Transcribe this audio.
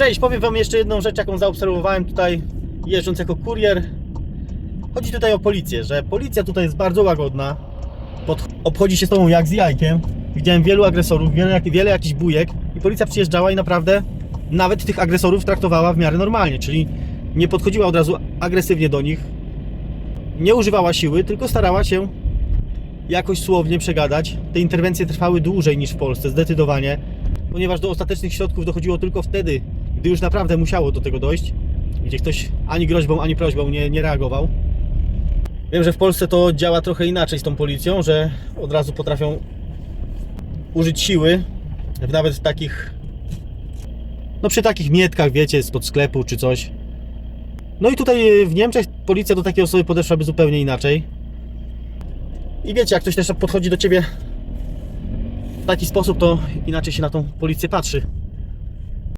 Cześć, powiem Wam jeszcze jedną rzecz, jaką zaobserwowałem tutaj jeżdżąc jako kurier. Chodzi tutaj o policję, że policja tutaj jest bardzo łagodna. Pod, obchodzi się z tobą jak z jajkiem. Widziałem wielu agresorów, wiele, wiele jakichś bujek i policja przyjeżdżała i naprawdę nawet tych agresorów traktowała w miarę normalnie, czyli nie podchodziła od razu agresywnie do nich, nie używała siły, tylko starała się jakoś słownie przegadać. Te interwencje trwały dłużej niż w Polsce, zdecydowanie, ponieważ do ostatecznych środków dochodziło tylko wtedy, gdy już naprawdę musiało do tego dojść, gdzie ktoś ani groźbą, ani prośbą nie, nie reagował. Wiem, że w Polsce to działa trochę inaczej z tą policją, że od razu potrafią użyć siły, w nawet takich, no przy takich mietkach, wiecie, spod sklepu czy coś. No i tutaj w Niemczech policja do takiej osoby podeszłaby zupełnie inaczej. I wiecie, jak ktoś też podchodzi do ciebie w taki sposób, to inaczej się na tą policję patrzy.